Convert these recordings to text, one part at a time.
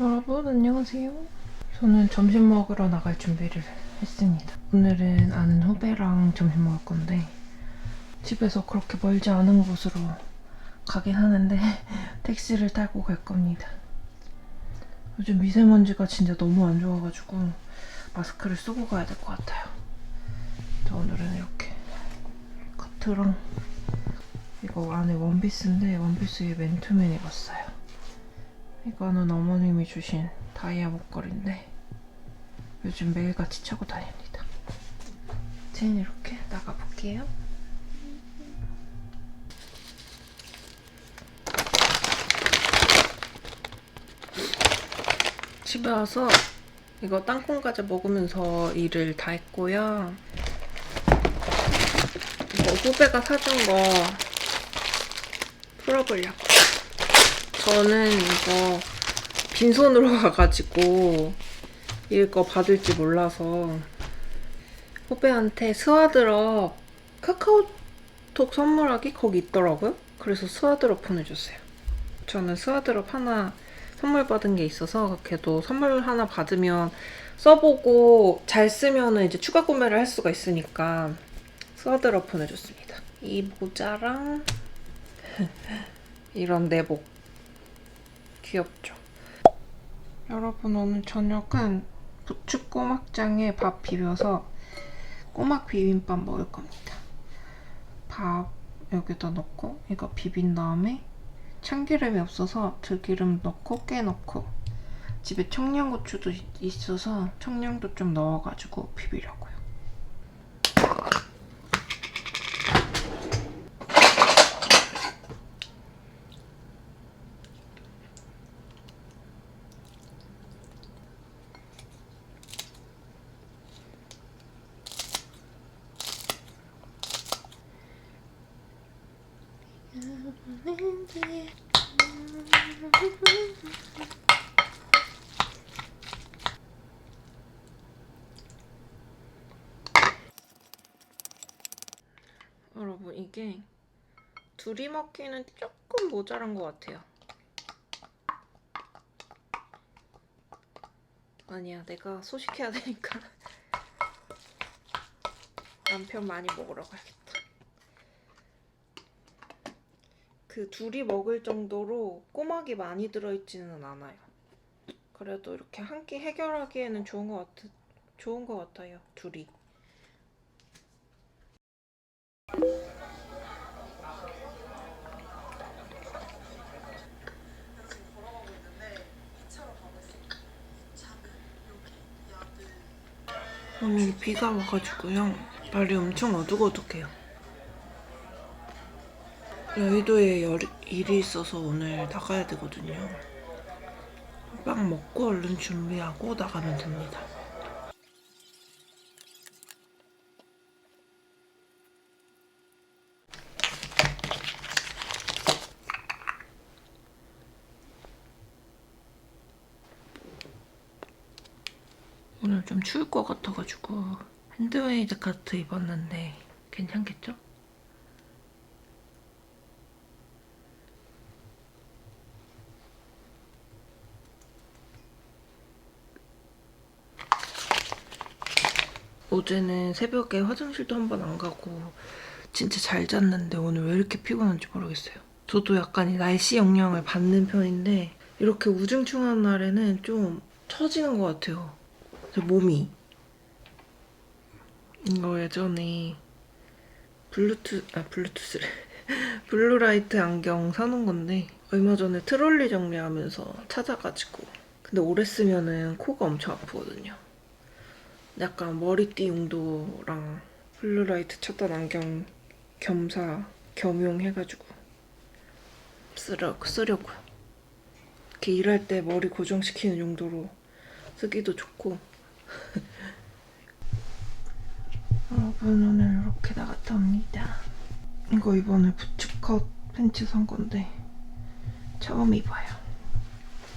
여러분 안녕하세요. 저는 점심 먹으러 나갈 준비를 했습니다. 오늘은 아는 후배랑 점심 먹을 건데 집에서 그렇게 멀지 않은 곳으로 가긴 하는데 택시를 타고 갈 겁니다. 요즘 미세먼지가 진짜 너무 안 좋아가지고 마스크를 쓰고 가야 될 것 같아요. 저 오늘은 이렇게 커트랑 이거 안에 원피스인데 원피스에 맨투맨 입었어요. 이거는 어머님이 주신 다이아 목걸이인데 요즘 매일같이 차고 다닙니다. 쟤는 이렇게 나가볼게요. 집에 와서 이거 땅콩 과자 먹으면서 일을 다 했고요. 이거 후배가 사준 거 풀어보려고. 저는 이거 빈손으로 가가지고 이거 받을지 몰라서 후배한테 스와드럽 카카오톡 선물하기 거기 있더라고요. 그래서 스와드럽 보내줬어요. 저는 스와드럽 하나 선물 받은 게 있어서 걔도 선물 하나 받으면 써보고 잘 쓰면 이제 추가 구매를 할 수가 있으니까 스와드럽 보내줬습니다. 이 모자랑 이런 내복 귀엽죠? 여러분 오늘 저녁은 부추 꼬막장에 밥 비벼서 꼬막 비빔밥 먹을 겁니다. 밥 여기다 넣고 이거 비빈 다음에 참기름이 없어서 들기름 넣고 깨 넣고 집에 청양고추도 있- 있어서 청양도 좀 넣어가지고 비비려고요. 여러분 이 게 둘이 먹기는 조금 모자란 것 같아요. 아니야, 내가 소식해야 되니까 남편 많이 먹으러 가야겠다. 그 둘이 먹을 정도로 꼬막이 많이 들어있지는 않아요. 그래도 이렇게 한 끼 해결하기에는 좋은 것 같, 좋은 것 같아요. 둘이. 오늘 비가 와가지고요. 날이 엄청 어둑어둑해요. 여의도에 열, 일이 있어서 오늘 나가야 되거든요. 빵 먹고 얼른 준비하고 나가면 됩니다. 오늘 좀 추울 것 같아가지고 핸드메이드 카트 입었는데 괜찮겠죠? 어제는 새벽에 화장실도 한 번 안 가고 진짜 잘 잤는데 오늘 왜 이렇게 피곤한지 모르겠어요. 저도 약간 이 날씨 영향을 받는 편인데 이렇게 우중충한 날에는 좀 처지는 것 같아요. 제 몸이. 이거 예전에 블루투 아 블루투스래 블루라이트 안경 사놓은 건데 얼마 전에 트롤리 정리하면서 찾아가지고 근데 오래 쓰면은 코가 엄청 아프거든요. 약간 머리띠 용도랑 블루라이트 쳤던 안경 겸사 겸용해가지고 쓰려 쓰려고요. 이렇게 일할 때 머리 고정시키는 용도로 쓰기도 좋고. 여러분 오늘 이렇게 나갔다 옵니다. 이거 이번에 부츠컷 팬츠 산 건데 처음 입어요.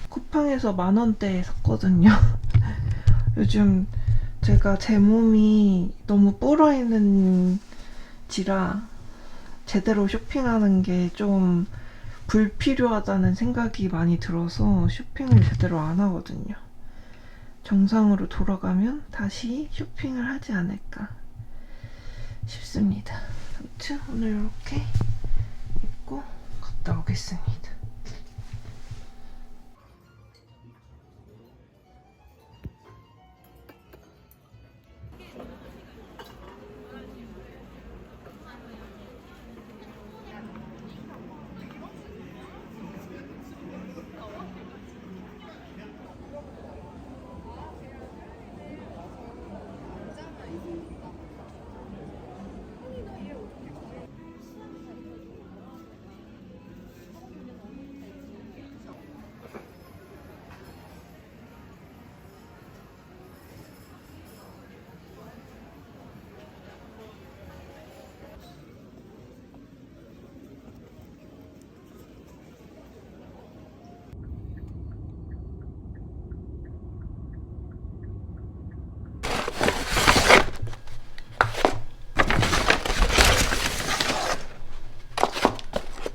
쿠팡에서 만 원대에 샀거든요. 요즘 제가 제 몸이 너무 불어 있는 지라 제대로 쇼핑하는 게 좀 불필요하다는 생각이 많이 들어서 쇼핑을 제대로 안 하거든요. 정상으로 돌아가면 다시 쇼핑을 하지 않을까 싶습니다. 아무튼 오늘 이렇게 입고 갔다 오겠습니다.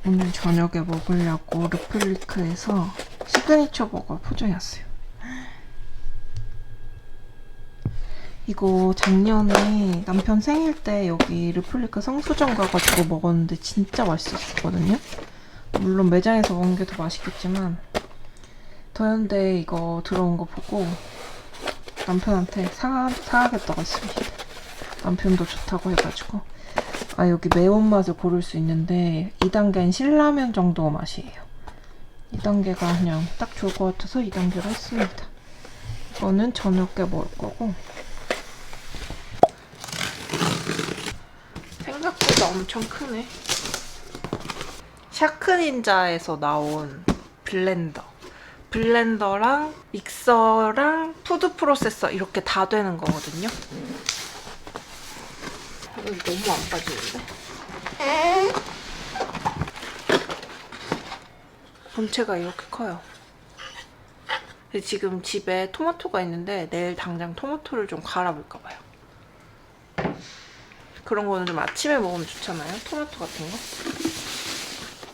오늘 저녁에 먹으려고 르플리크에서 시그니처 버거 포장했어요. 이거 작년에 남편 생일 때 여기 르플리크 성수점 가가지고 먹었는데 진짜 맛있었거든요. 물론 매장에서 먹는 게 더 맛있겠지만 더현대 이거 들어온 거 보고 남편한테 사, 사야겠다고 했습니다. 남편도 좋다고 해가지고 아 여기 매운맛을 고를 수 있는데 2단계는 신라면 정도 맛이에요. 2단계가 그냥 딱 좋을 것 같아서 2단계로 했습니다. 이거는 저녁에 먹을 거고. 생각보다 엄청 크네. 샤크닌자에서 나온 블렌더. 블렌더랑 믹서랑 푸드 프로세서 이렇게 다 되는 거거든요 너무 안 빠지는데? 본체가 이렇게 커요. 지금 집에 토마토가 있는데 내일 당장 토마토를 좀 갈아볼까 봐요. 그런 거는 좀 아침에 먹으면 좋잖아요. 토마토 같은 거.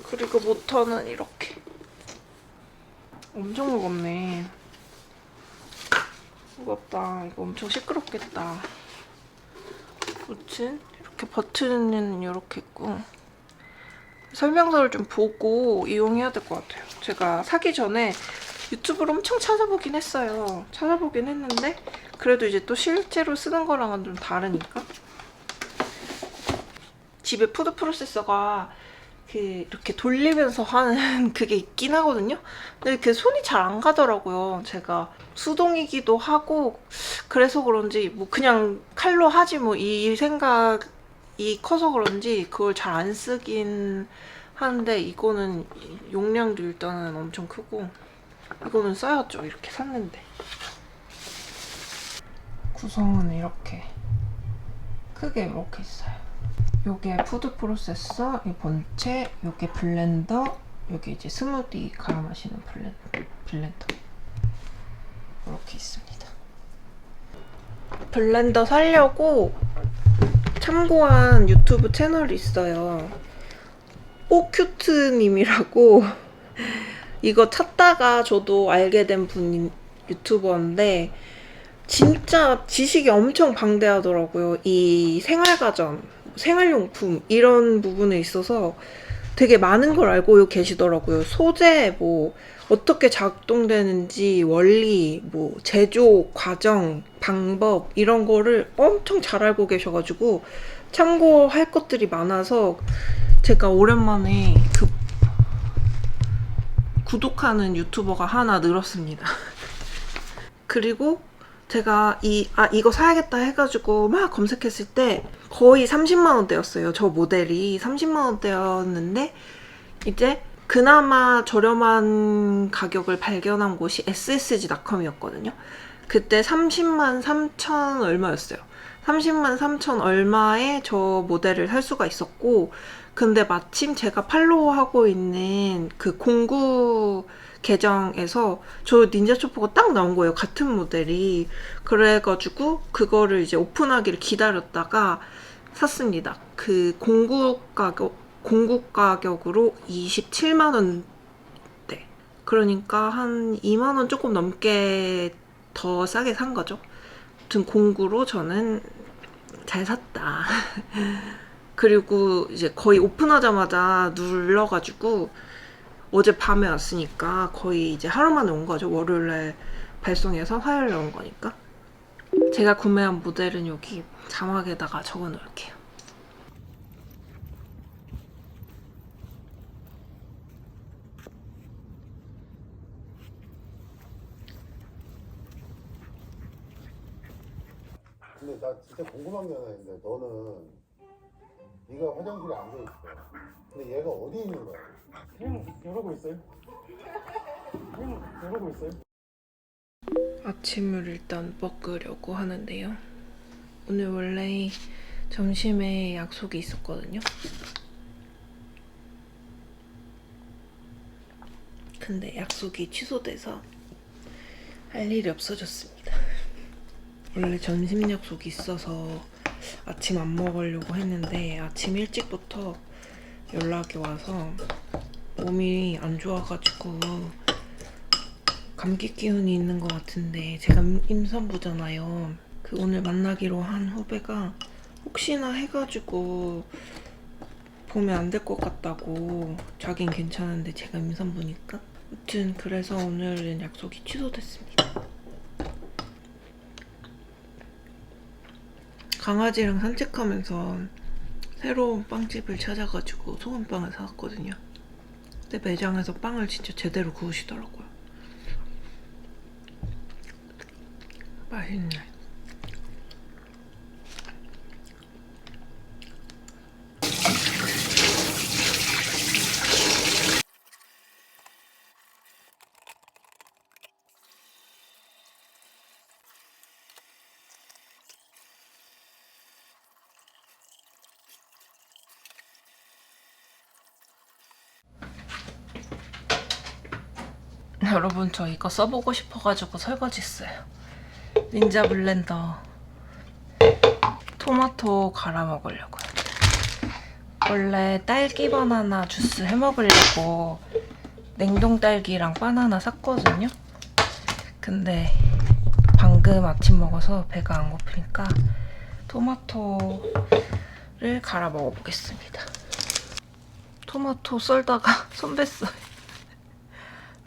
그리고 모터는 이렇게. 엄청 무겁네. 무겁다. 이거 엄청 시끄럽겠다. 아무튼 이렇게 버튼은 이렇게 있고 설명서를 좀 보고 이용해야 될 것 같아요. 제가 사기 전에 유튜브로 엄청 찾아보긴 했어요. 찾아보긴 했는데 그래도 이제 또 실제로 쓰는 거랑은 좀 다르니까 집에 푸드 프로세서가 그 이렇게 돌리면서 하는 그게 있긴 하거든요. 근데 그 손이 잘 안 가더라고요. 제가 수동이기도 하고 그래서 그런지 뭐 그냥 칼로 하지 뭐 이 생각이 커서 그런지 그걸 잘 안 쓰긴 하는데 이거는 용량도 일단은 엄청 크고 이거는 써야죠. 이렇게 샀는데 구성은 이렇게 크게 이렇게 있어요. 요게 푸드 프로세서, 이 본체, 요게 블렌더, 요게 이제 스무디 갈아 마시는 블렌, 블렌더. 이렇게 있습니다. 블렌더 사려고 참고한 유튜브 채널이 있어요. 오큐트님이라고 이거 찾다가 저도 알게 된분 유튜버인데 진짜 지식이 엄청 방대하더라고요. 이 생활가전, 생활용품 이런 부분에 있어서 되게 많은 걸 알고 계시더라고요. 소재, 뭐 어떻게 작동되는지 원리, 뭐 제조 과정, 방법 이런 거를 엄청 잘 알고 계셔가지고 참고할 것들이 많아서 제가 오랜만에 그 구독하는 유튜버가 하나 늘었습니다. 그리고 제가 이, 아, 이거 사야겠다 해가지고 막 검색했을 때 거의 30만원대였어요. 저 모델이 30만원대였는데, 이제 그나마 저렴한 가격을 발견한 곳이 ssg.com이었거든요. 그때 30만 3천 얼마였어요. 30만 3천 얼마에 저 모델을 살 수가 있었고, 근데 마침 제가 팔로우하고 있는 그 공구 계정에서 저 닌자 초포가 딱 나온 거예요. 같은 모델이. 그래가지고 그거를 이제 오픈하기를 기다렸다가 샀습니다. 그 공구 가격, 공급 가격으로 27만 원 대. 그러니까 한 2만 원 조금 넘게 더 싸게 산 거죠. 아무튼 공구로 저는 잘 샀다. 그리고 이제 거의 오픈하자마자 눌러가지고 어제 밤에 왔으니까 거의 이제 하루 만에 온 거죠. 월요일에 발송해서 화요일에 온 거니까. 제가 구매한 모델은 여기 자막에다가 적어 놓을게요. 근데 나 진짜 궁금한 게 하나 있는데 너는 네가 화장실에 앉아 있어. 근데 얘가 어디 있는 거야? 그냥 이러고 있어요. 그냥 이러고 있어요. 아침을 일단 먹으려고 하는데요. 오늘 원래 점심에 약속이 있었거든요. 근데 약속이 취소돼서 할 일이 없어졌습니다. 원래 점심 약속이 있어서 아침 안 먹으려고 했는데 아침 일찍부터 연락이 와서 몸이 안 좋아가지고 감기 기운이 있는 것 같은데 제가 임- 임산부잖아요. 그 오늘 만나기로 한 후배가 혹시나 해가지고 보면 안 될 것 같다고 자긴 괜찮은데 제가 임산부니까 아무튼 그래서 오늘은 약속이 취소됐습니다. 강아지랑 산책하면서 새로운 빵집을 찾아가지고 소금빵을 사왔거든요. 근데 매장에서 빵을 진짜 제대로 구우시더라고요. 맛있네. 저 이거 써보고 싶어가지고 설거지 했어요. 닌자 블렌더 토마토 갈아 먹으려고요. 원래 딸기 바나나 주스 해 먹으려고 냉동 딸기랑 바나나 샀거든요. 근데 방금 아침 먹어서 배가 안 고프니까 토마토를 갈아 먹어보겠습니다. 토마토 썰다가 손 뺐어요.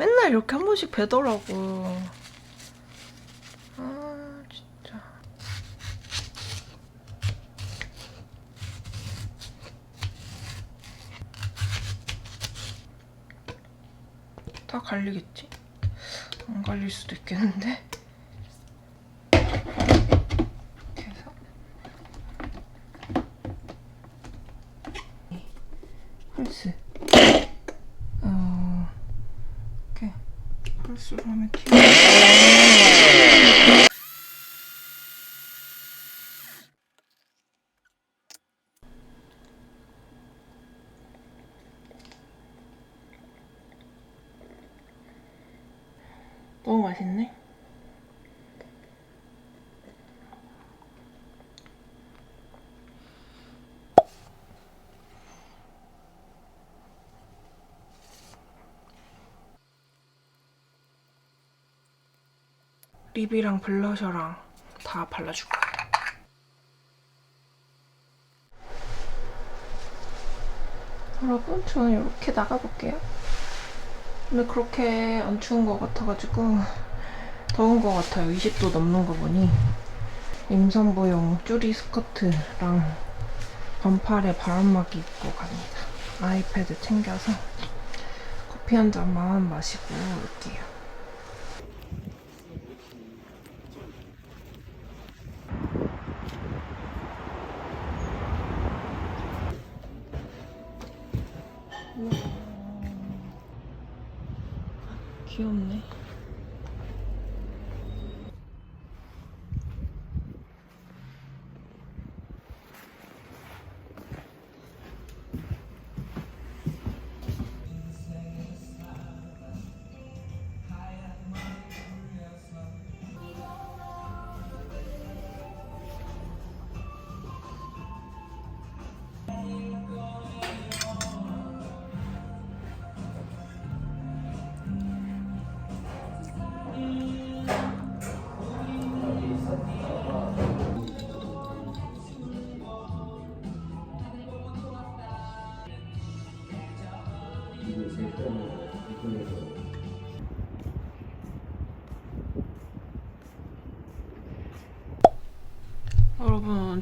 맨날 이렇게 한 번씩 배더라고. 아 진짜. 다 갈리겠지? 안 갈릴 수도 있겠는데? 이렇게 해서 홀스 어... 이렇게 홀스로 하면 튀어 너무 맛있네. 립이랑 블러셔랑 다 발라줄 거예요. 여러분, 저는 이렇게 나가볼게요. 근데 그렇게 안 추운 것 같아가지고 더운 것 같아요. 20도 넘는 거 보니 임산부용 쭈리 스커트랑 반팔에 바람막이 입고 갑니다. 아이패드 챙겨서 커피 한 잔만 마시고 올게요.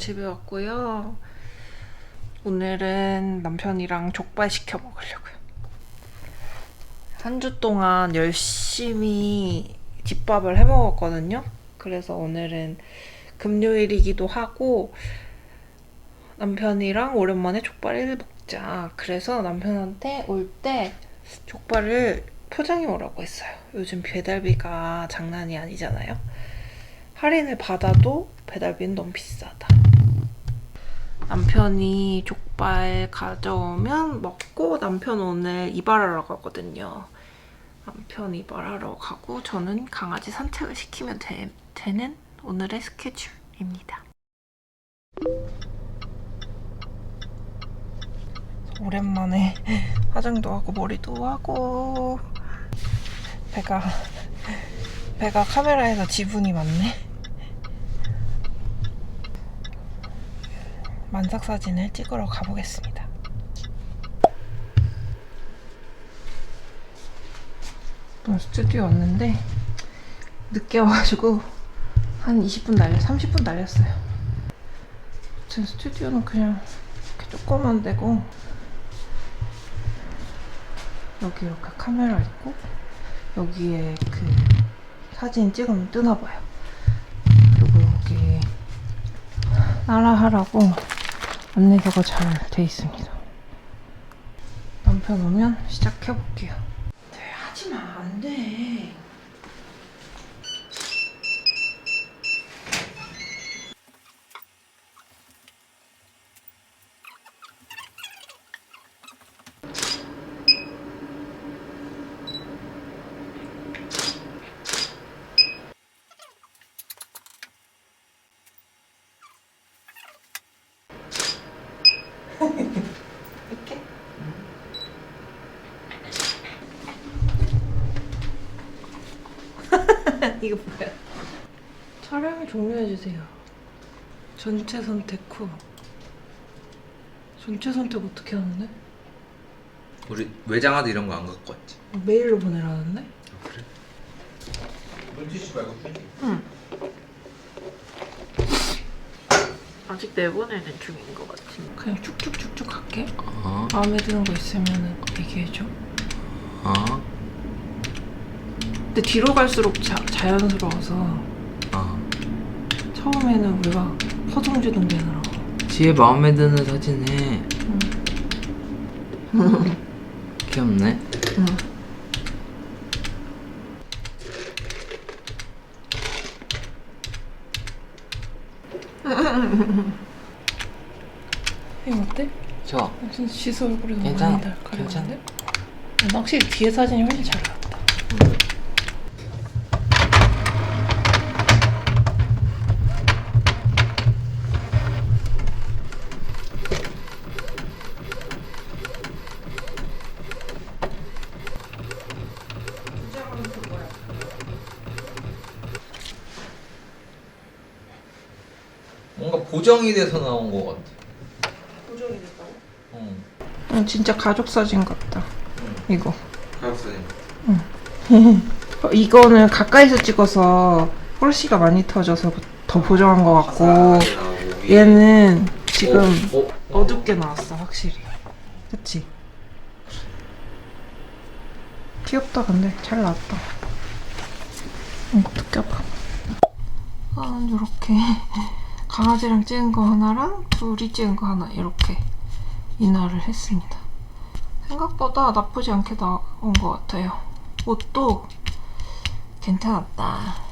집에 왔고요. 오늘은 남편이랑 족발 시켜 먹으려고요. 한 주 동안 열심히 집밥을 해 먹었거든요. 그래서 오늘은 금요일이기도 하고 남편이랑 오랜만에 족발을 먹자. 그래서 남편한테 올 때 족발을 포장해 오라고 했어요. 요즘 배달비가 장난이 아니잖아요. 할인을 받아도 배달비는 너무 비싸다. 남편이 족발 가져오면 먹고 남편 오늘 이발하러 가거든요. 남편 이발하러 가고 저는 강아지 산책을 시키면 되, 되는 오늘의 스케줄입니다. 오랜만에 화장도 하고 머리도 하고 배가 배가 카메라에서 지분이 많네. 만삭 사진을 찍으러 가보겠습니다. 오늘 스튜디오 왔는데 늦게 와가지고 한 20분 날려, 30분 날렸어요. 제 스튜디오는 그냥 이렇게 조그만 데고 여기 이렇게 카메라 있고 여기에 그 사진 찍으면 뜨나 봐요. 그리고 여기 따라하라고 안내서가 잘 돼 있습니다. 남편 오면 시작해 볼게요. 네, 하지 마, 안 돼. 이렇게? 이거 뭐야? 촬영을 종료해주세요. 전체 선택 후. 전체 선택 어떻게 하는데? 우리 외장하드 이런 거 안 갖고 왔지? 메일로 보내라는데? 아 그래? 물티슈 말고 휴지 응. 아직 내보내는 중인 것 같아. 그냥 쭉쭉쭉쭉 할게. 어? 마음에 드는 거 있으면 얘기해줘. 어? 근데 뒤로 갈수록 자, 자연스러워서 어 처음에는 우리가 허둥지둥 되느라고. 뒤에 마음에 드는 사진 해 귀엽네 응. 이거 어때? 좋아 진짜 지수 얼굴이 너무 괜찮아. 많이 괜찮아. 아, 확실히 뒤에 사진이 훨씬 잘 나왔다. 뭔 가 보정이 돼서 나온 거 같아 보정이 됐다고? 어 응, 진짜 가족 사진 같다. 응. 이거. 가격사진 어, 이거는 가까이서 찍어서 홀씨가 많이 터져서 더 보정한 것 같고 얘는 지금 어? 어둡게 나왔어 확실히 그치? 귀엽다 근데 잘 나왔다 이것도 껴봐 아 이렇게 강아지랑 찍은 거 하나랑 둘이 찍은 거 하나 이렇게 인화를 했습니다. 생각보다 나쁘지 않게 나온 것 같아요. 옷도 괜찮았다